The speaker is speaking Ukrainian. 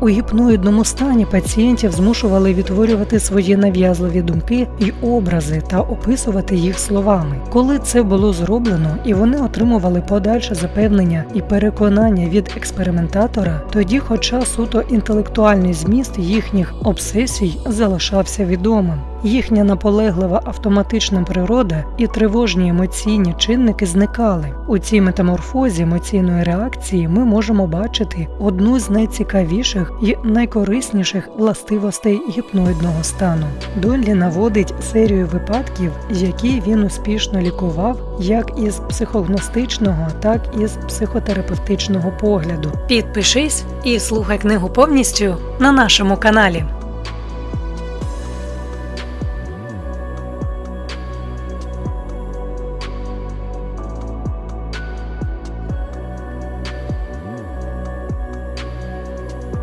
У гіпноїдному стані пацієнтів змушували відтворювати свої нав'язливі думки і образи та описувати їх словами. Коли це було зроблено і вони отримували подальше запевнення і переконання від експериментатора, тоді, хоча суто інтелектуальний зміст їхніх обсесій залишався відомим. Їхня наполеглива автоматична природа і тривожні емоційні чинники зникали. У цій метаморфозі емоційної реакції ми можемо бачити одну з найцікавіших і найкорисніших властивостей гіпноїдного стану. Доллі наводить серію випадків, які він успішно лікував як із психогностичного, так і з психотерапевтичного погляду. Підпишись і слухай книгу повністю на нашому каналі.